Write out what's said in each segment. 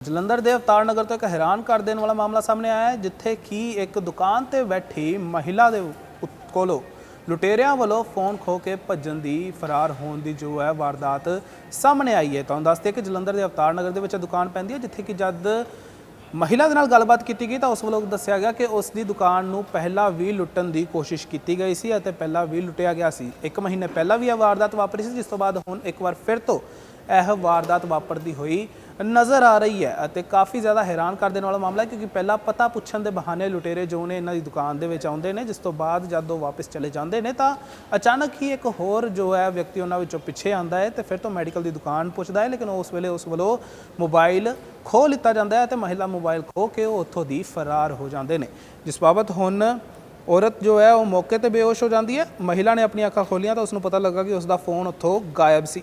ਜਲੰਧਰ ਦੇ ਅਵਤਾਰ ਨਗਰ ਤੋਂ ਇੱਕ ਹੈਰਾਨ ਕਰ ਦੇਣ ਵਾਲਾ ਮਾਮਲਾ ਸਾਹਮਣੇ ਆਇਆ ਹੈ, ਜਿੱਥੇ ਕਿ ਇੱਕ ਦੁਕਾਨ ਤੇ ਬੈਠੀ ਮਹਿਲਾ ਦੇ ਕੋਲੋਂ ਲੁਟੇਰਿਆਂ ਵੱਲੋਂ ਫੋਨ ਖੋ ਕੇ ਭੱਜਣ ਦੀ ਫਰਾਰ ਹੋਣ ਦੀ ਜੋ ਹੈ ਵਾਰਦਾਤ ਸਾਹਮਣੇ ਆਈ ਹੈ। ਤੁਹਾਨੂੰ ਦੱਸਦੇ ਕਿ ਜਲੰਧਰ ਦੇ ਅਵਤਾਰ ਨਗਰ ਦੇ ਵਿੱਚ ਇਹ ਦੁਕਾਨ ਪੈਂਦੀ ਹੈ, ਜਿੱਥੇ ਕਿ ਜਦ ਮਹਿਲਾ ਦੇ ਨਾਲ ਗੱਲਬਾਤ ਕੀਤੀ ਗਈ ਤਾਂ ਉਸ ਵੱਲੋਂ ਦੱਸਿਆ ਗਿਆ ਕਿ ਉਸ ਦੀ ਦੁਕਾਨ ਨੂੰ ਪਹਿਲਾਂ ਵੀ ਲੁੱਟਣ ਦੀ ਕੋਸ਼ਿਸ਼ ਕੀਤੀ ਗਈ ਸੀ ਅਤੇ ਪਹਿਲਾਂ ਵੀ ਲੁੱਟਿਆ ਗਿਆ ਸੀ। ਇੱਕ ਮਹੀਨੇ ਪਹਿਲਾਂ ਵੀ ਇਹ ਵਾਰਦਾਤ ਵਾਪਰੀ ਸੀ, ਜਿਸ ਤੋਂ ਬਾਅਦ ਹੁਣ ਇੱਕ ਵਾਰ ਫਿਰ ਤੋਂ ਇਹ ਵਾਰਦਾਤ ਵਾਪਰਦੀ ਹੋਈ ਨਜ਼ਰ ਆ ਰਹੀ ਹੈ ਅਤੇ ਕਾਫੀ ਜ਼ਿਆਦਾ ਹੈਰਾਨ ਕਰ ਦੇਣ ਵਾਲਾ ਮਾਮਲਾ ਹੈ ਕਿਉਂਕਿ ਪਹਿਲਾਂ ਪਤਾ ਪੁੱਛਣ ਦੇ ਬਹਾਨੇ ਲੁਟੇਰੇ ਜੋ ਨੇ ਇਹਨਾਂ ਦੀ ਦੁਕਾਨ ਦੇ ਵਿੱਚ ਆਉਂਦੇ ਨੇ, ਜਿਸ ਤੋਂ ਬਾਅਦ ਜਦ ਉਹ ਵਾਪਸ ਚਲੇ ਜਾਂਦੇ ਨੇ ਤਾਂ ਅਚਾਨਕ ਹੀ ਇੱਕ ਹੋਰ ਜੋ ਹੈ ਵਿਅਕਤੀ ਉਹਨਾਂ ਵਿੱਚੋਂ ਪਿੱਛੇ ਆਂਦਾ ਹੈ ਤੇ ਫਿਰ ਤੋਂ ਮੈਡੀਕਲ ਦੀ ਦੁਕਾਨ ਪੁੱਛਦਾ ਹੈ, ਲੇਕਿਨ ਉਸ ਵੇਲੇ ਉਸ ਵੱਲੋਂ ਮੋਬਾਈਲ ਖੋਹ ਲਿੱਤਾ ਜਾਂਦਾ ਹੈ ਤੇ ਮਹਿਲਾ ਮੋਬਾਈਲ ਖੋਹ ਕੇ ਉਹ ਉੱਥੋਂ ਦੀ ਫਰਾਰ ਹੋ ਜਾਂਦੇ ਨੇ। ਜਿਸ ਬਾਬਤ ਹੁਣ ਔਰਤ ਜੋ ਹੈ ਉਹ ਮੌਕੇ ਤੇ ਬੇਹੋਸ਼ ਹੋ ਜਾਂਦੀ ਹੈ, ਮਹਿਲਾ ਨੇ ਆਪਣੀਆਂ ਅੱਖਾਂ ਖੋਲੀਆਂ ਤਾਂ ਉਸ ਨੂੰ ਪਤਾ ਲੱਗਾ ਕਿ ਉਸ ਦਾ ਫੋਨ ਉੱਥੋਂ ਗਾਇਬ ਸੀ।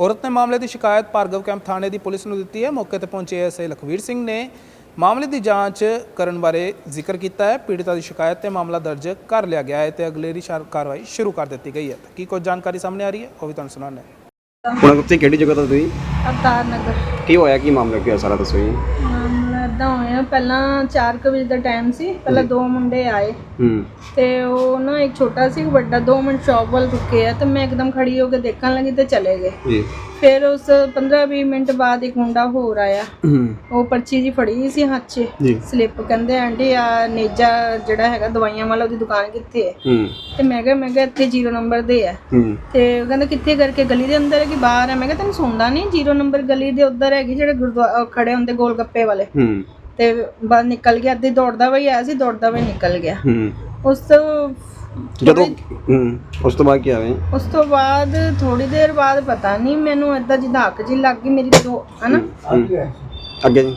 ਔਰਤ ਨੇ ਮਾਮਲੇ ਦੀ ਸ਼ਿਕਾਇਤ ਭਾਰਗਵ ਕੈਂਪ ਥਾਣੇ ਦੀ ਪੁਲਿਸ ਨੂੰ ਦਿੱਤੀ ਹੈ। ਮੌਕੇ ਤੇ ਪਹੁੰਚੇ ਐਸਏ ਲਖਵੀਰ ਸਿੰਘ ਨੇ ਮਾਮਲੇ ਦੀ ਜਾਂਚ ਕਰਨ ਬਾਰੇ ਜ਼ਿਕਰ ਕੀਤਾ ਹੈ। ਪੀੜਤਾ ਦੀ ਸ਼ਿਕਾਇਤ ਤੇ ਮਾਮਲਾ ਦਰਜ ਕਰ ਲਿਆ ਗਿਆ ਹੈ ਤੇ ਅਗਲੇਰੀ ਕਾਰਵਾਈ ਸ਼ੁਰੂ ਕਰ ਦਿੱਤੀ ਗਈ ਹੈ। ਕੀ ਕੁਝ ਜਾਣਕਾਰੀ ਸਾਹਮਣੇ ਆ ਰਹੀ ਹੈ ਉਹ ਵੀ ਤੁਹਾਨੂੰ ਸੁਣਾਉਂਦੇ ਹਾਂ। ਹੁਣ ਕਿਹੜੀ ਜਗ੍ਹਾ ਤੋਂ ਤੁਸੀਂ? ਅਵਤਾਰ ਨਗਰ। ਕੀ ਹੋਇਆ? ਕੀ ਮਾਮਲਾ? ਕੀ ਹੋਇਆ? ਸਾਰਾ ਦੱਸੋ ਜੀ। ਏਦਾਂ ਹੋਇਆ ਪਹਿਲਾਂ 4 ਵਜੇ ਦਾ ਟਾਈਮ ਸੀ ਪਹਿਲਾਂ ਦੋ ਮੁੰਡੇ ਆਏ। ਹੂੰ। ਤੇ ਉਹ ਨਾ ਇੱਕ ਛੋਟਾ ਸੀ ਇੱਕ ਵੱਡਾ ਦੋ ਮਿੰਟ ਸ਼ਾਪ ਵੱਲ ਰੁਕੇ ਆ ਤੇ ਮੈਂ ਇੱਕਦਮ ਖੜੀ ਹੋ ਕੇ ਦੇਖਣ ਲੱਗੀ ਤੇ ਚਲੇ ਗਏ। ਜੀ। ਫਿਰ ਉਸ 15-20 ਮਿੰਟ ਬਾਅਦ ਇੱਕ ਮੁੰਡਾ ਹੋਰ ਆਇਆ। ਉਹ ਪਰਚੀ ਜੀ ਫੜੀ ਸੀ ਹੱਥ 'ਚ। ਜੀ। ਸਲਿੱਪ ਕਹਿੰਦੇ ਆਂਟੀ ਆ ਨੇਜਾ ਜਿਹੜਾ ਹੈਗਾ ਦਵਾਈਆਂ ਵਾਲਾ ਉਹਦੀ ਦੁਕਾਨ ਕਿੱਥੇ ਹੈ? ਹੂੰ। ਤੇ ਮੈਂ ਕਿਹਾ ਮੈਂ ਕਿਹਾ ਇੱਥੇ ਜ਼ੀਰੋ ਨੰਬਰ ਦੇ ਆ। ਹੂੰ। ਤੇ ਉਹ ਕਹਿੰਦਾ ਕਿੱਥੇ ਕਰਕੇ? ਗਲੀ ਦੇ ਅੰਦਰ ਹੈ ਕਿ ਬਾਹਰ ਹੈ? ਮੈਂ ਕਿਹਾ ਤੈਨੂੰ ਸੁਣਦਾ ਨਹੀਂ ਜ਼ੀਰੋ ਨੰਬਰ ਗਲੀ ਦੇ ਉੱਧਰ ਹੈਗੀ ਜਿਹੜੇ ਗੁਰਦੁਆਰਾ ਖੜੇ ਹੁੰਦੇ ਗੋਲ ਗੱਪੇ ਵਾਲੇ ਤੇ ਬਾਹਰ ਨਿਕਲ ਗਿਆ ਅੱਧੀ ਦੌੜਦਾ ਵਈ ਆਇਆ ਸੀ ਦੌੜਦਾ ਵਈ ਨਿਕਲ ਗਿਆ। ਹੂੰ। ਉਸ ਤੋਂ ਜਦੋਂ ਹੂੰ ਉਸ ਤੋਂ ਬਾਅਦ ਕੀ ਆਵੇ ਉਸ ਤੋਂ ਬਾਅਦ ਥੋੜੀ ਦੇਰ ਬਾਅਦ ਪਤਾ ਨਹੀਂ ਮੈਨੂੰ ਏਦਾਂ ਜਿੱਦਾਂ ਅੱਖ ਜੀ ਲੱਗ ਗਈ ਮੇਰੀ ਦੋ ਹਨਾ? ਅੱਗੇ ਜੀ।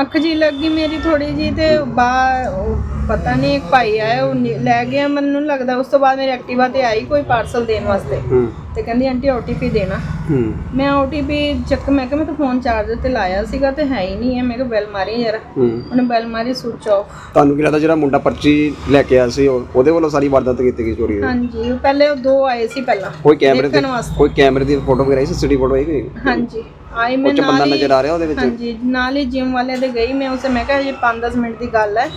ਅੱਖ ਜੀ ਲੱਗ ਗਈ ਮੇਰੀ ਥੋੜੀ ਜੀ ਤੇ ਬਾ ਉਹ ਪਤਾ ਨਹੀਂ ਇੱਕ ਭਾਈ ਆਇਆ ਉਹ ਨੀ- ਲੈ ਗਿਆ ਮੈਨੂੰ ਲੱਗਦਾ। ਉਸ ਤੋਂ ਬਾਅਦ ਮੇਰੀ ਐਕਟਿਵਾ ਤੇ ਆਈ ਕੋਈ ਪਾਰਸਲ ਦੇਣ ਵਾਸਤੇ। ਹੂੰ। ਤੇ ਕਹਿੰਦੀ ਆਂਟੀ ਓਟੀਪੀ ਦੇਣਾ। ਹੂੰ। ਮੈਂ ਓਟੀਪੀ ਚੱਕ ਮੈਂ ਕਿਹਾ ਮੈਂ ਤਾਂ ਫੋਨ ਚਾਰਜਰ ਤੇ ਲਾਇਆ ਸੀਗਾ ਤੇ ਹੈ ਹੀ ਨਹੀਂ ਹੈ। ਮੈਂ ਕਿਹਾ ਬੈਲ ਮਾਰੀ ਯਾਰ। ਹੂੰ। ਉਹਨੇ ਬੈਲ ਮਾਰੀ ਸੁਚ ਆਫ ਤੁਹਾਨੂੰ ਕੀ ਲੱਗਦਾ ਜਿਹੜਾ ਮੁੰਡਾ ਪਰਚੀ ਲੈ ਕੇ ਆਇਆ ਸੀ ਉਹ- ਉਹਦੇ ਵੱਲੋਂ ਸਾਰੀ ਵਾਰਦਾਤ ਕੀਤੀ ਗਈ ਚੋਰੀ ਦੀ ਹਾਂਜੀ ਉਹ ਪਹਿਲੇ ਉਹ ਦੋ ਆਏ ਸੀ ਪਹਿਲਾਂ ਕੋਈ ਕੈਮਰੇ ਦੇਖਣ ਵਾਸਤੇ। ਕੋਈ ਕੈਮਰੇ ਦੀ ਫੋਟੋ ਵਗੈਰਾ ਸੀ ਸਿਟੀ ਫੋਟੋ ਆਈ ਕੋਈ ਹਾਂਜੀ ਆਈ ਮੈਂ ਉਹ ਚ ਬੰਦਾ ਨਾਲ ਹੀ ਨਜ਼ਰ ਆ ਰਿਹਾ ਉਹਦੇ ਵਿੱਚ? ਹਾਂਜੀ ਨਾਲ ਹੀ ਜਿਮ ਵਾਲੇ ਦੇ ਗਈ ਮੈਂ ਉਸੇ ਮੈਂ ਕਿਹਾ ਇਹ 5-10 ਮਿੰਟ ਦੀ ਗੱਲ ਹੈ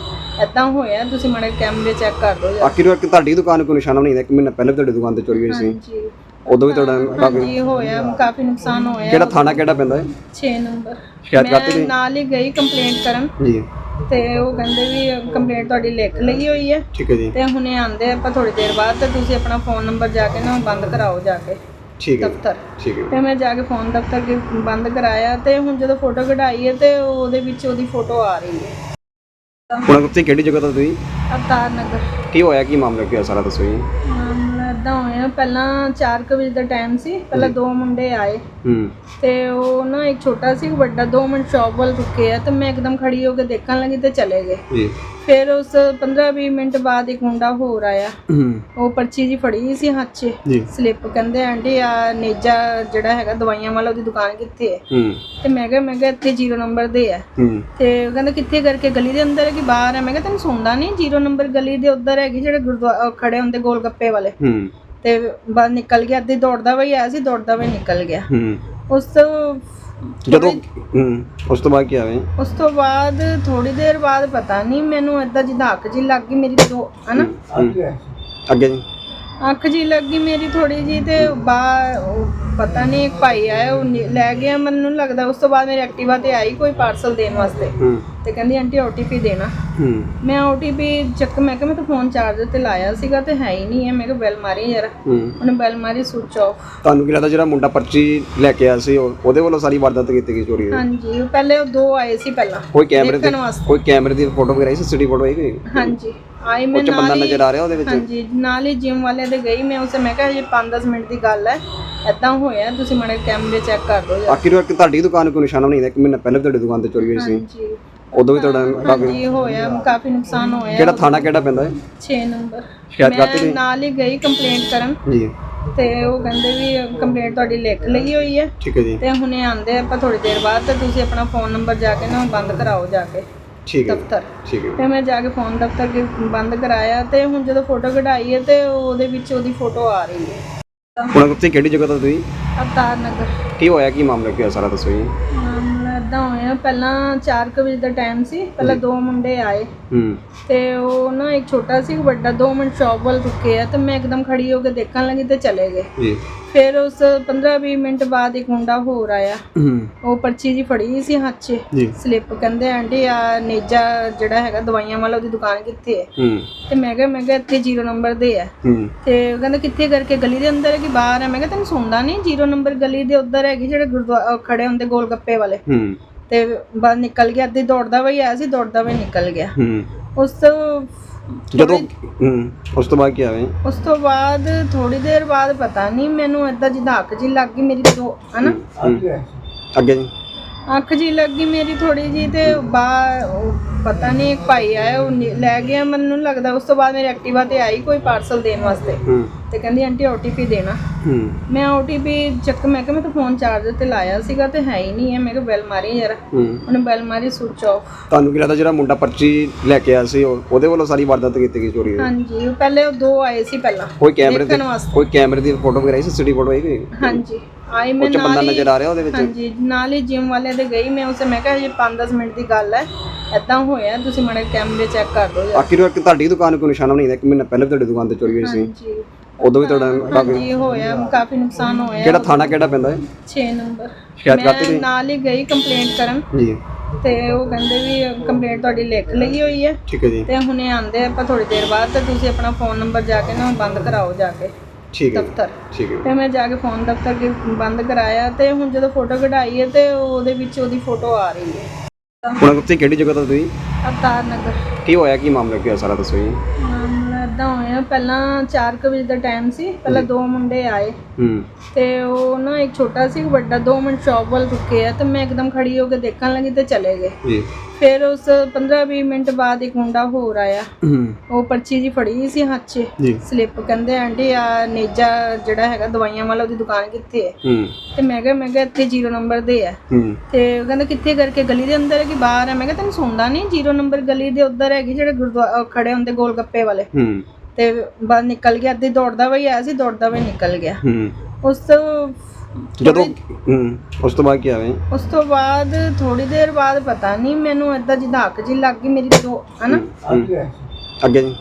ਐਦਾਂ ਹੋਇਆ ਤੁਸੀਂ ਮਾੜੇ ਕੈਮਰੇ ਚੈੱਕ ਕਰ ਦਿਓ ਜਰਾ। ਆਖਿਰ ਕਿ ਤੁਹਾਡੀ ਦੁਕਾਨ ਕੋਈ ਨਿਸ਼ਾਨਾ ਨਹੀਂ ਹੈ? ਇੱਕ ਮਹੀਨਾ ਪਹਿਲਾਂ ਵੀ ਤੁਹਾਡੀ ਦੁਕਾਨ ਤੇ ਚੋਰੀ ਹੋਈ ਸੀ। ਹਾਂਜੀ। ਉਦੋਂ ਵੀ ਤੁਹਾਡਾ ਕਾਫੀ ਹਾਂਜੀ ਹੋਇਆ ਕਾਫੀ ਨੁਕਸਾਨ ਹੋਇਆ। ਕਿਹੜਾ ਥਾਣਾ ਕਿਹੜਾ ਪੈਂਦਾ ਹੈ? 6 ਨੰਬਰ। ਸ਼ਿਕਾਇਤ ਕਰਤੀ ਮੈਂ ਨਾਲ ਹੀ ਗਈ ਕੰਪਲੇਂਟ ਕਰਨ। ਜੀ। ਤੇ ਉਹ ਕਹਿੰਦੇ ਵੀ ਕੰਪਲੇਂਟ ਤੁਹਾਡੀ ਲਿਖ ਲਈ ਹੋਈ ਹੈ। ਠੀਕ ਹੈ ਜੀ। ਤੇ ਹੁਣੇ ਆਂਦੇ ਆਪਾਂ ਥੋੜੀ ਦੇਰ ਬਾਅਦ ਤੇ ਤੁਸੀਂ ਆਪਣਾ ਫੋਨ ਨੰਬਰ ਜਾ ਕੇ ਨਾ ਬੰਦ ਕਰਾਓ ਜਾ ਕੇ। ਠੀਕ ਹੈ ਦਫ਼ਤਰ। ਠੀਕ ਹੈ ਤੇ ਮੈਂ ਜਾ ਕੇ ਫੋਨ ਦਫ਼ਤਰ ਕੇ ਬੰਦ ਕਰਾਇਆ ਤੇ ਹੁਣ ਜਦੋਂ ਫੋਟੋ ਕਢਾਈ ਹੈ ਤੇ ਉਹਦੇ ਵਿੱਚ ਉਹਦੀ ਫੋਟੋ ਆ ਰਹੀ ਹੈ। ਹੁਣ ਗੁੱਤੇ ਕਿਹੜੀ ਜਗ੍ਹਾ ਤੋਂ ਤੁਸੀਂ? ਅਵਤਾਰ ਨਗਰ। ਕੀ ਹੋਇਆ? ਕੀ ਮਾਮਲਾ? ਕੀ ਹੋਇਆ ਸਾਰਾ ਦੱਸੋ ਜੀ। ਏਦਾਂ ਹੋਇਆ ਪਹਿਲਾਂ 4 ਵਜੇ ਦਾ ਟਾਈਮ ਸੀ ਪਹਿਲਾਂ ਦੋ ਮੁੰਡੇ ਆਏ। ਹੂੰ। ਤੇ ਉਹ ਨਾ ਇੱਕ ਛੋਟਾ ਸੀ ਇੱਕ ਵੱਡਾ ਦੋ ਮਿੰਟ ਸ਼ਾਪ ਵੱਲ ਰੁਕੇ ਆ ਤੇ ਮੈਂ ਇੱਕਦਮ ਖੜੀ ਹੋ ਕੇ ਦੇਖਣ ਲੱਗੀ ਤੇ ਚਲੇ ਗਏ। ਜੀ। ਫਿਰ ਉਸ 15-20 ਮਿੰਟ ਬਾਅਦ ਇੱਕ ਮੁੰਡਾ ਹੋਰ ਆਇਆ। ਹੂੰ। ਉਹ ਪਰਚੀ ਜੀ ਫੜੀ ਸੀ ਹੱਥ 'ਚ। ਜੀ। ਸਲਿੱਪ ਕਹਿੰਦੇ ਆਂਟੀ ਆ ਨੇਜਾ ਜਿਹੜਾ ਹੈਗਾ ਦਵਾਈਆਂ ਵਾਲਾ ਉਹਦੀ ਦੁਕਾਨ ਕਿੱਥੇ ਹੈ? ਹੂੰ। ਤੇ ਮੈਂ ਕਿਹਾ ਮੈਂ ਕਿਹਾ ਇੱਥੇ ਜ਼ੀਰੋ ਨੰਬਰ ਦੇ ਆ ਹੂੰ। ਤੇ ਉਹ ਕਹਿੰਦਾ ਕਿੱਥੇ ਕਰਕੇ? ਗਲੀ ਦੇ ਅੰਦਰ ਹੈ ਕਿ ਬਾਹਰ ਹੈ? ਮੈਂ ਕਿਹਾ ਤੈਨੂੰ ਸੁਣਦਾ ਨਹੀਂ ਜ਼ੀਰੋ ਨੰਬਰ ਗਲੀ ਦੇ ਉੱਧਰ ਹੈਗੀ ਜਿਹੜੇ ਗੁਰਦੁਆਰਾ ਖੜੇ ਹੁੰਦੇ ਗੋਲ ਗੱਪੇ ਵਾਲੇ। ਹੂੰ। ਤੇ ਬਾਹਰ ਨਿਕਲ ਗਿਆ ਅੱਧੀ ਦੌੜਦਾ ਵਈ ਆਇਆ ਸੀ ਦੌੜਦਾ ਵਈ ਨਿਕਲ ਗਿਆ। ਹੂੰ। ਉਸ ਤੋਂ ਜਦੋਂ ਹੂੰ ਉਸ ਤੋਂ ਬਾਅਦ ਕੀ ਆਵੇ? ਉਸ ਤੋਂ ਬਾਅਦ ਥੋੜੀ ਦੇਰ ਬਾਅਦ ਪਤਾ ਨਹੀਂ ਮੈਨੂੰ ਏਦਾਂ ਜਿੱਦਾਂ ਅੱਖ ਜੀ ਲੱਗ ਗਈ ਮੇਰੀ ਦੋ ਹਨਾ? ਅੱਗੇ ਜੀ। ਅੱਖ ਜੀ ਲੱਗ ਮੇਰੀ ਥੋੜੀ ਜੀ ਤੇ ਬਾ ਉਹ ਪਤਾ ਨਹੀਂ ਇੱਕ ਭਾਈ ਆਇਆ ਉਹ ਨੀ- ਲੈ ਗਿਆ। ਮੈਨੂੰ ਲੱਗਦਾ ਉਸ ਤੋਂ ਬਾਅਦ ਮੇਰੀ ਐਕਟਿਵਾ ਤੇ ਆਈ ਕੋਈ ਪਾਰਸਲ ਦੇਣ ਵਾਸਤੇ। ਹੂੰ। ਤੇ ਕਹਿੰਦੀ ਆਂਟੀ ਓਟੀਪੀ ਦੇਣਾ। ਹੂੰ। ਮੈਂ ਓਟੀਪੀ ਚੱਕ ਮੈਂ ਕਿਹਾ ਮੈਂ ਤਾਂ ਫੋਨ ਚਾਰਜਰ ਤੇ ਲਾਇਆ ਸੀਗਾ ਤੇ ਹੈ ਹੀ ਨਹੀਂ ਹੈ। ਮੈਂ ਕਿਹਾ ਬੈਲ ਮਾਰੀ ਯਾਰ। ਹੂੰ। ਉਹਨੇ ਬੈਲ ਮਾਰੀ ਸੁਚ ਆਫ ਤੁਹਾਨੂੰ ਕੀ ਲੱਗਦਾ ਜਿਹੜਾ ਮੁੰਡਾ ਪਰਚੀ ਲੈ ਕੇ ਆਇਆ ਸੀ ਉਹ- ਉਹਦੇ ਵੱਲੋਂ ਸਾਰੀ ਵਾਰਦਾਤ ਕੀਤੀ ਗਈ ਚੋਰੀ ਦੀ ਹਾਂਜੀ ਉਹ ਪਹਿਲੇ ਉਹ ਦੋ ਆਏ ਸੀ ਪਹਿਲਾਂ ਕੋਈ ਕੈਮਰੇ ਤੇ ਦੇਖਣ ਵਾਸਤੇ। ਕੋਈ ਕੈਮਰੇ ਦੀ ਫੋਟੋ ਵਗੈਰਾ ਸੀ ਸਿਟੀ ਫੋਟੋ ਆਈ ਕੋਈ ਹਾਂਜੀ। ਆਈ ਮੈਂ ਉਹ ਚ ਬੰਦਾ ਨਾਲ ਹੀ ਨਜ਼ਰ ਆ ਰਿਹਾ ਉਹਦੇ ਵਿੱਚ। ਹਾਂਜੀ ਨਾਲ ਹੀ ਜਿਮ ਵਾਲੇ ਦੇ ਗਈ ਮੈਂ ਉਸੇ ਮੈਂ ਕਿਹਾ ਇਹ 5-10 ਮਿੰਟ ਦੀ ਗੱਲ ਹੈ। ਐਦਾਂ ਹੋਇਆ ਤੁਸੀਂ ਮਾੜੇ ਕੈਮਰੇ ਚੈੱਕ ਕਰ ਦਿਓ ਜਰਾ। ਆਖਿਰ ਕਿ ਤੁਹਾਡੀ ਦੁਕਾਨ ਕੋਈ ਨਿਸ਼ਾਨਾ ਨਹੀਂ ਹੈ ਇੱਕ ਮਹੀਨਾ ਪਹਿਲਾਂ ਵੀ ਤੁਹਾਡੀ ਦੁਕਾਨ ਤੇ ਚੋਰੀ ਹੋਈ ਸੀ। ਹਾਂਜੀ। ਉਦੋਂ ਵੀ ਤੁਹਾਡਾ ਕਾਫੀ ਹਾਂਜੀ ਹੋਇਆ ਕਾਫੀ ਨੁਕਸਾਨ ਹੋਇਆ। ਕਿਹੜਾ ਥਾਣਾ ਕਿਹੜਾ ਪੈਂਦਾ ਹੈ 6 ਨੰਬਰ। ਕਰਤੀ ਮੈਂ ਨਾਲ ਹੀ ਗਈ ਕੰਪਲੇਂਟ ਕਰਨ। ਜੀ। ਤੇ ਉਹ ਕਹਿੰਦੇ ਵੀ ਕੰਪਲੇਂਟ ਤੁਹਾਡੀ ਲਿਖ ਲਈ ਹੋਈ ਹੈ। ਠੀਕ ਹੈ ਜੀ। ਤੇ ਹੁਣੇ ਆਂਦੇ ਆਪਾਂ ਥੋੜੀ ਦੇਰ ਬਾਅਦ ਤੇ ਤੁਸੀਂ ਆਪਣਾ ਫੋਨ ਨੰਬਰ ਜਾ ਕੇ ਨਾ ਬੰਦ ਕਰਾਓ ਜਾ ਕੇ। ਠੀਕ ਹੈ ਦਫ਼ਤਰ। ਠੀਕ ਹੈ। ਤੇ ਮੈਂ ਜਾ ਕੇ ਫੋਨ ਦਫ਼ਤਰ ਕੇ ਬੰਦ ਕਰਾਇਆ ਤੇ ਹੁਣ ਜਦੋਂ ਫੋਟੋ ਕਢਾਈ ਹੈ ਤੇ ਉਹਦੇ ਵਿੱਚ ਉਹਦੀ ਫੋਟੋ ਆ ਰਹੀ ਹੈ। ਹੁਣ ਗੁੱਤੇ ਕਿਹੜੀ ਜਗ੍ਹਾ ਤੋਂ ਤੁਸੀਂ? ਅਵਤਾਰ ਨਗਰ। ਕੀ ਹੋਇਆ? ਕੀ ਮਾਮਲਾ? ਕੀ ਹੋਇਆ? ਸਾਰਾ ਦੱਸੋ ਜੀ। ਮਾਮਲਾ ਇਦਾਂ ਹੋਇਆ ਪਹਿਲਾਂ 4 ਵਜੇ ਦਾ ਟਾਈਮ ਸੀ ਪਹਿਲਾਂ ਦੋ ਮੁੰਡੇ ਆਏ। ਹੂੰ। ਤੇ ਉਹ ਨਾ ਇੱਕ ਛੋਟਾ ਸੀ ਇੱਕ ਵੱਡਾ ਦੋ ਮਿੰਟ ਸ਼ਾਪ ਵੱਲ ਰੁਕੇ ਆ ਤੇ ਮੈਂ ਇੱਕਦਮ ਖੜੀ ਹੋ ਕੇ ਦੇਖਣ ਲੱਗੀ ਤੇ ਚਲੇ ਗਏ। ਜੀ। ਫਿਰ ਉਸ 15-20 ਮਿੰਟ ਬਾਅਦ ਇੱਕ ਮੁੰਡਾ ਹੋਰ ਆਇਆ। ਹੂੰ। ਉਹ ਪਰਚੀ ਜੀ ਫੜੀ ਸੀ ਹੱਥ 'ਚ। ਜੀ। ਸਲਿੱਪ ਕਹਿੰਦੇ ਆਂਟੀ ਆ ਨੇਜਾ ਜਿਹੜਾ ਹੈਗਾ ਦਵਾਈਆਂ ਵਾਲਾ ਉਹਦੀ ਦੁਕਾਨ ਕਿੱਥੇ ਹੈ? ਹੂੰ। ਤੇ ਮੈਂ ਕਿਹਾ ਮੈਂ ਕਿਹਾ ਇੱਥੇ ਜ਼ੀਰੋ ਨੰਬਰ ਦੇ ਹੈ ਹੂੰ। ਤੇ ਉਹ ਕਹਿੰਦਾ ਕਿੱਥੇ ਕਰਕੇ? ਗਲੀ ਦੇ ਅੰਦਰ ਹੈ ਕਿ ਬਾਹਰ ਹੈ? ਮੈਂ ਕਿਹਾ ਤੈਨੂੰ ਸੁਣਦਾ ਨਹੀਂ ਜ਼ੀਰੋ ਨੰਬਰ ਗਲੀ ਦੇ ਉੱਧਰ ਹੈਗੀ ਜਿਹੜੇ ਗੁਰਦੁਆਰਾ ਅਹ ਖੜੇ ਹੁੰਦੇ ਗੋਲ ਗੱਪੇ ਵਾਲੇ। ਹੂੰ। ਤੇ ਬਾਹਰ ਨਿਕਲ ਗਿਆ ਅੱਧੀ ਦੌੜਦਾ ਵਈ ਆਇਆ ਸੀ ਦੌੜਦਾ ਵਈ ਨਿਕਲ ਗਿਆ। ਹੂੰ। ਉਸ ਤੋਂ ਜਦੋਂ ਹੂੰ ਉਸ ਤੋਂ ਬਾਅਦ ਕੀ ਆਵੇ? ਉਸ ਤੋਂ ਬਾਅਦ ਥੋੜੀ ਦੇਰ ਬਾਅਦ ਪਤਾ ਨਹੀਂ ਮੈਨੂੰ ਏਦਾਂ ਜਿੱਦਾਂ ਅੱਖ ਜੀ ਲੱਗ ਗਈ ਮੇਰੀ ਦੋ ਹਨਾ? ਅੱਗੇ ਜੀ। ਅੱਖ ਜੀ ਲੱਗ ਮੇਰੀ ਥੋੜੀ ਜੀ ਤੇ ਬਾਹਰ ਉਹ ਪਤਾ ਨਹੀਂ ਇੱਕ ਭਾਈ ਆਇਆ ਉਹ ਨੀ- ਲੈ ਗਿਆ। ਮੈਨੂੰ ਲੱਗਦਾ ਉਸ ਤੋਂ ਬਾਅਦ ਮੇਰੀ ਐਕਟਿਵਾ ਤੇ ਆਈ ਕੋਈ ਪਾਰਸਲ ਦੇਣ ਵਾਸਤੇ। ਹੂੰ। ਤੇ ਕਹਿੰਦੀ ਆਂਟੀ ਓਟੀਪੀ ਦੇਣਾ। ਹੂੰ। ਮੈਂ ਓਟੀਪੀ ਚੱਕ ਮੈਂ ਕਿਹਾ ਮੈਂ ਤਾਂ ਫੋਨ ਚਾਰਜਰ ਤੇ ਲਾਇਆ ਸੀਗਾ ਤੇ ਹੈ ਹੀ ਨਹੀਂ ਹੈ। ਮੈਂ ਕਿਹਾ ਬੈਲ ਮਾਰੀ ਯਾਰ। ਹੂੰ। ਉਹਨੇ ਬੈਲ ਮਾਰੀ ਸੁਚ ਆਫ ਤੁਹਾਨੂੰ ਕੀ ਲੱਗਦਾ ਜਿਹੜਾ ਮੁੰਡਾ ਪਰਚੀ ਲੈ ਕੇ ਆਇਆ ਸੀ ਉਹ- ਉਹਦੇ ਵੱਲੋਂ ਸਾਰੀ ਵਾਰਦਾਤ ਕੀਤੀ ਗਈ ਚੋਰੀ ਦੀ ਹਾਂਜੀ ਉਹ ਪਹਿਲੇ ਉਹ ਦੋ ਆਏ ਸੀ ਪਹਿਲਾਂ ਕੋਈ ਕੈਮਰੇ ਦੀ ਦੇਖਣ ਵਾਸਤੇ। ਕੋਈ ਕੈਮਰੇ ਦੀ ਫੋਟੋ ਵਗੈਰਾ ਸੀ ਸਿਟੀ ਫੋਟੋ ਹੈ ਕੋਈ? ਹਾਂਜੀ। ਆਈ ਮੈਂ ਬੰਦਾ ਨਾਲ ਹੀ ਨਜ਼ਰ ਆ ਰਿਹਾ ਉਹਦੇ ਵਿੱਚ? ਹਾਂਜੀ ਨਾਲ ਹੀ ਜਿਮ ਵਾਲੇ ਦੇ ਗਈ ਮੈਂ ਉਸੇ ਮੈਂ ਕਿਹਾ ਇਹ 5-10 ਮਿੰਟ ਦੀ ਗੱਲ ਹੈ ਐਦਾਂ ਹੋਇਆ ਤੁਸੀਂ ਮਾੜੇ ਕੈਮਰੇ ਚੈੱਕ ਕਰ ਲਓ ਜਰਾ। ਆਖਿਰ ਕਿ ਤੁਹਾਡੀ ਦੁਕਾਨ ਕੋਈ ਨਿਸ਼ਾਨਾ ਨਹੀਂ ਹੈ ਇੱਕ ਮਹੀਨਾ ਪਹਿਲਾਂ ਵੀ ਤੁਹਾਡੀ ਦੁਕਾਨ ਤੇ ਚੋਰੀ ਹੋਈ ਸੀ। ਹਾਂਜੀ। ਉਦੋਂ ਵੀ ਤੁਹਾਡਾ ਹਾਂਜੀ ਹੋਇਆ ਕਾਫੀ ਨੁਕਸਾਨ ਹੋਇਆ। ਕਿਹੜਾ ਥਾਣਾ ਕਿਹੜਾ ਪੈਂਦਾ ਹੈ 6 ਨੰਬਰ। ਸ਼ਿਕਾਇਤ ਕਰਤੀ ਮੈਂ? ਨਾਲ ਹੀ ਗਈ ਕੰਪਲੇਂਟ ਕਰਨ। ਜੀ। ਤੇ ਉਹ ਕਹਿੰਦੇ ਵੀ ਕੰਪਲੇਂਟ ਤੁਹਾਡੀ ਲਿਖ ਲਈ ਹੋਈ ਹੈ। ਠੀਕ ਹੈ ਜੀ। ਤੇ ਹੁਣੇ ਆਂਦੇ ਆਪਾਂ ਥੋੜੀ ਦੇਰ ਬਾਅਦ ਤੇ ਤੁਸੀਂ ਆਪਣਾ ਫੋਨ ਨੰਬਰ ਜਾ ਕੇ ਨਾ ਬੰਦ ਕਰਾਓ ਜਾ ਕੇ। ਠੀਕ ਹੈ ਦਫ਼ਤਰ। ਠੀਕ ਹੈ ਤੇ ਮੈਂ ਜਾ ਕੇ ਫੋਨ ਦਫ਼ਤਰ ਕੇ ਬੰਦ ਕਰਾਇਆ ਤੇ ਹੁਣ ਜਦੋਂ ਫੋਟੋ ਕਢਾਈ ਹੈ ਤੇ ਉਹਦੇ ਵਿੱਚ ਉਹਦੀ ਫੋਟੋ ਆ ਰਹੀ ਹੈ। ਹੁਣ ਉੱਥੇ ਕਿਹੜੀ ਜਗ੍ਹਾ ਤੋਂ ਤੁਸੀਂ? ਅਵਤਾਰ ਨਗਰ। ਕੀ ਹੋਇਆ? ਕੀ ਮਾਮਲਾ? ਕੀ ਹੋਇਆ? ਸਾਰਾ ਦੱਸੋ ਜੀ। ਮਾਮਲਾ ਇਦਾਂ ਹੋਇਆ ਪਹਿਲਾਂ 4 ਵਜੇ ਦਾ ਟਾਈਮ ਸੀ ਪਹਿਲਾਂ ਦੋ ਮੁੰਡੇ ਆਏ। ਹੂੰ। ਤੇ ਉਹ ਨਾ ਇੱਕ ਛੋਟਾ ਸੀ ਇੱਕ ਵੱਡਾ ਦੋ ਮਿੰਟ ਸ਼ਾਪ ਵੱਲ ਰੁਕੇ ਆ ਤੇ ਮੈਂ ਇੱਕਦਮ ਖੜੀ ਹੋ ਕੇ ਦੇਖਣ ਲੱਗੀ ਤੇ ਚਲੇ ਗਏ। ਜੀ। ਫਿਰ ਉਸ 15-20 ਮਿੰਟ ਬਾਅਦ ਇੱਕ ਮੁੰਡਾ ਹੋਰ ਆਇਆ। ਹੂੰ। ਉਹ ਪਰਚੀ ਜੀ ਫੜੀ ਸੀ ਹੱਥ 'ਚ। ਜੀ। ਸਲਿੱਪ ਕਹਿੰਦੇ ਆਂਟੀ ਆ ਨੇਜਾ ਜਿਹੜਾ ਹੈਗਾ ਦਵਾਈਆਂ ਵਾਲਾ ਉਹਦੀ ਦੁਕਾਨ ਕਿੱਥੇ ਹੈ? ਹੂੰ। ਤੇ ਮੈਂ ਕਿਹਾ ਮੈਂ ਕਿਹਾ ਇੱਥੇ ਜ਼ੀਰੋ ਨੰਬਰ ਦੇ ਹੈ। ਹੂੰ। ਤੇ ਉਹ ਕਹਿੰਦਾ ਕਿੱਥੇ ਕਰਕੇ? ਗਲੀ ਦੇ ਅੰਦਰ ਹੈ ਕਿ ਬਾਹਰ ਹੈ? ਮੈਂ ਕਿਹਾ ਤੈਨੂੰ ਸੁਣਦਾ ਨਹੀਂ ਜ਼ੀਰੋ ਨੰਬਰ ਗਲੀ ਦੇ ਉੱਧਰ ਹੈਗੀ ਜਿਹੜੇ ਗੁਰਦੁਆਰਾ ਖੜੇ ਹੁੰਦੇ ਗੋਲ ਗੱਪੇ ਵਾਲੇ। ਹੂੰ। ਤੇ ਬਾਹਰ ਨਿਕਲ ਗਿਆ ਅੱਧੀ ਦੌੜਦਾ ਵਈ ਆਇਆ ਸੀ ਦੌੜਦਾ ਵਈ ਨਿਕਲ ਗਿਆ। ਹੂੰ। ਉਸ ਤੋਂ ਜਦੋਂ ਹੂੰ ਉਸ ਤੋਂ ਬਾਅਦ ਕੀ ਆਵੇ? ਉਸ ਤੋਂ ਬਾਅਦ ਥੋੜੀ ਦੇਰ ਬਾਅਦ ਪਤਾ ਨਹੀਂ ਮੈਨੂੰ ਏਦਾਂ ਜਿੱਦਾਂ ਅੱਖ ਜੀ ਲੱਗ ਗਈ ਮੇਰੀ ਦੋ ਹਨਾ? ਅੱਗੇ ਜੀ।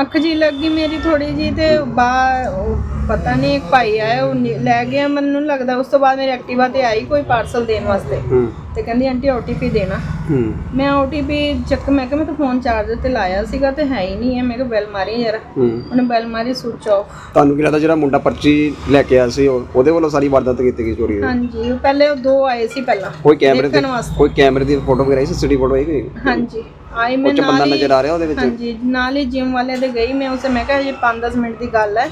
ਅੱਖ ਜੀ ਲੱਗ ਗਈ ਮੇਰੀ ਥੋੜੀ ਜੀ ਤੇ ਉਹ ਪਤਾ ਨਹੀਂ ਇੱਕ ਭਾਈ ਆਇਆ ਉਹ ਨੀ- ਲੈ ਗਿਆ ਮੈਨੂੰ ਲੱਗਦਾ। ਉਸ ਤੋਂ ਬਾਅਦ ਮੇਰੀ ਐਕਟਿਵਾ ਤੇ ਆਈ ਕੋਈ ਪਾਰਸਲ ਦੇਣ ਵਾਸਤੇ। ਹੂੰ। ਤੇ ਕਹਿੰਦੀ ਆਂਟੀ ਓਟੀਪੀ ਦੇਣਾ। ਹੂੰ। ਮੈਂ ਓਟੀਪੀ ਚੱਕ ਮੈਂ ਕਿਹਾ ਮੈਂ ਤਾਂ ਫੋਨ ਚਾਰਜਰ ਤੇ ਲਾਇਆ ਸੀਗਾ ਤੇ ਹੈ ਹੀ ਨਹੀਂ ਹੈ। ਮੈਂ ਕਿਹਾ ਬੈਲ ਮਾਰੀ ਯਾਰ। ਹੂੰ। ਉਹਨੇ ਬੈਲ ਮਾਰੀ ਸੁਚ ਆਫ ਤੁਹਾਨੂੰ ਕੀ ਲੱਗਦਾ ਜਿਹੜਾ ਮੁੰਡਾ ਪਰਚੀ ਲੈ ਕੇ ਆਇਆ ਸੀ ਉਹ- ਉਹਦੇ ਵੱਲੋਂ ਸਾਰੀ ਵਾਰਦਾਤ ਕੀਤੀ ਗਈ ਚੋਰੀ ਦੀ ਹਾਂਜੀ ਉਹ ਪਹਿਲੇ ਉਹ ਦੋ ਆਏ ਸੀ ਪਹਿਲਾਂ ਕੋਈ ਕੈਮਰੇ ਦੀ ਦੇਖਣ ਵਾਸਤੇ। ਕੋਈ ਕੈਮਰੇ ਦੀ ਫੋਟੋ ਵਗੈਰਾ ਸੀ ਸਿਟੀ ਫੋਟੋ ਹੈ ਕੋਈ? ਹਾਂਜੀ ਆਈ ਮੈਂ ਉਹ ਚ ਬੰਦਾ ਨਾਲ ਹੀ ਨਜ਼ਰ ਆ ਰਿਹਾ ਉਹਦੇ ਵਿੱਚ? ਹਾਂਜੀ ਨਾਲ ਹੀ ਜਿਮ ਵਾਲੇ ਦੇ ਗਈ ਮੈਂ ਉਸੇ ਮੈਂ ਕਿਹਾ ਇਹ 5-10 ਮਿੰਟ ਦੀ ਗੱਲ ਹੈ।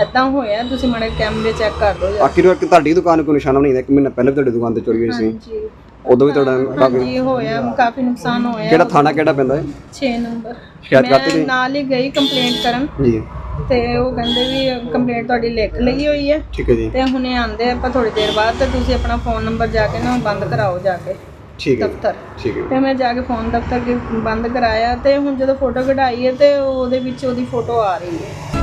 ਐਦਾਂ ਹੋਇਆ ਤੁਸੀਂ ਮਾੜੇ ਕੈਮਰੇ ਚੈੱਕ ਕਰ ਲਓ ਜਰਾ। ਆਖਿਰ ਕਿ ਤੁਹਾਡੀ ਦੁਕਾਨ ਕੋਈ ਨਿਸ਼ਾਨਾ ਨਹੀਂ ਹੈ ਇੱਕ ਮਹੀਨਾ ਪਹਿਲਾਂ ਵੀ ਤੁਹਾਡੀ ਦੁਕਾਨ ਤੇ ਚੋਰੀ ਹੋਈ ਸੀ। ਹਾਂਜੀ। ਉਦੋਂ ਵੀ ਤੁਹਾਡਾ ਕਾਫੀ ਹਾਂਜੀ ਹੋਇਆ ਕਾਫੀ ਨੁਕਸਾਨ ਹੋਇਆ। ਕਿਹੜਾ ਥਾਣਾ ਕਿਹੜਾ ਪੈਂਦਾ ਹੈ? 6 ਨੰਬਰ। ਸ਼ਿਕਾਇਤ ਕਰਤੀ ਮੈਂ? ਨਾਲ ਹੀ ਗਈ ਕੰਪਲੇਂਟ ਕਰਨ। ਜੀ। ਤੇ ਉਹ ਕਹਿੰਦੇ ਵੀ ਕੰਪਲੇਂਟ ਤੁਹਾਡੀ ਲਿਖ ਲਈ ਹੋਈ ਹੈ। ਠੀਕ ਹੈ ਜੀ। ਤੇ ਹੁਣੇ ਆਂਦੇ ਆਪਾਂ ਥੋੜੀ ਦੇਰ ਬਾਅਦ ਤੇ ਤੁਸੀਂ ਆਪਣਾ ਫੋਨ ਨੰਬਰ ਜਾ ਕੇ ਨਾ ਬੰਦ ਕਰਾਓ ਜਾ ਕੇ। ਠੀਕ ਹੈ ਦਫ਼ਤਰ। ਠੀਕ ਹੈ ਤੇ ਮੈਂ ਜਾ ਕੇ ਫੋਨ ਦਫ਼ਤਰ ਕੇ ਬੰਦ ਕਰਾਇਆ ਤੇ ਹੁਣ ਜਦੋਂ ਫੋਟੋ ਕਢਾਈ ਹੈ ਤੇ ਉਹਦੇ ਵਿੱਚ ਉਹਦੀ ਫੋਟੋ ਆ ਰਹੀ ਹੈ।